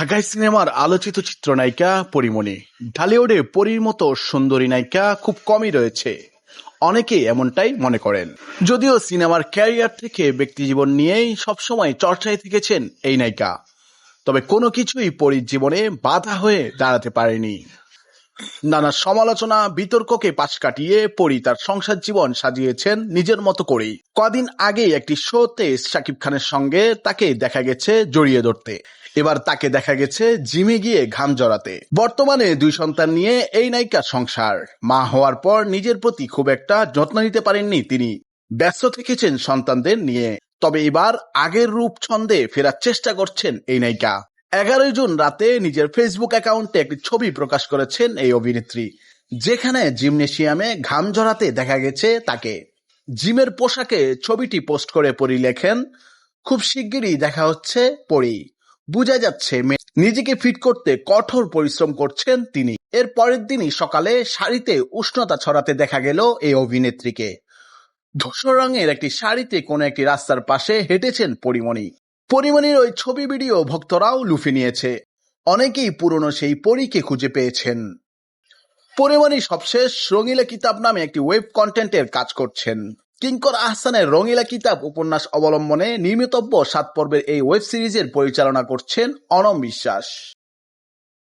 ঢাকাই সিনেমার আলোচিত চিত্রনায়িকা পরিমণি। ঢালিউডে পরির মতো সুন্দরী নায়িকা খুব কমই রয়েছে। অনেকে এমনটাই মনে করেন। যদিও সিনেমার ক্যারিয়ার থেকে ব্যক্তিজীবন নিয়েই সবসময় চর্চায় থেকেছেন এই নায়িকা। তবে কোনো কিছুই পরীর জীবনে বাধা হয়ে দাঁড়াতে পারেনি। নানা সমালোচনা, বিতর্ককে পাশ কাটিয়ে পরি তার সংসার জীবন সাজিয়েছেন নিজের মতো করেই। কদিন আগেই একটি শোতে শাকিব খানের সঙ্গে তাকে দেখা গেছে জড়িয়ে ধরতে। এবার তাকে দেখা গেছে জিমে গিয়ে ঘাম জড়াতে। বর্তমানে দুই সন্তান নিয়ে এই নায়িকার সংসার। মা হওয়ার পর নিজের প্রতি খুব একটা যত্ন নিতে পারেননি তিনি। ব্যস্ত থেকেছেন সন্তানদের নিয়ে। তবে এবার আগের রূপ ছন্দে ফেরার চেষ্টা করছেন এই নায়িকা। এগারোই জুন রাতে নিজের ফেসবুক অ্যাকাউন্টে একটি ছবি প্রকাশ করেছেন এই অভিনেত্রী, যেখানে জিমনেশিয়ামে ঘাম ঝরাতে দেখা গেছে তাকে। জিমের পোশাকে ছবিটি পোস্ট করে পরি লেখেন, খুব শিগগিরই দেখা হচ্ছে পরি। বোঝা যাচ্ছে নিজেকে ফিট করতে কঠোর পরিশ্রম করছেন তিনি। এর পরের দিনই সকালে শাড়িতে উষ্ণতা ছড়াতে দেখা গেল এই অভিনেত্রীকে। ধূসর রঙের একটি শাড়িতে কোনো একটি রাস্তার পাশে হেঁটেছেন পরিমণি। পরিমণির ওই ছবি ভিডিও ভক্তরাও লুফে নিয়েছে। অনেকেই পুরনো সেই পরীকে খুঁজে পেয়েছেন। পরিমণি সবশেষ রঙিলা কিতাব নামে একটি ওয়েব কন্টেন্টের কাজ করছেন। কিঙ্কর আহসানের রঙিলা কিতাব উপন্যাস অবলম্বনে নির্মিতব্য সাত পর্বের এই ওয়েব সিরিজের পরিচালনা করছেন অনম বিশ্বাস।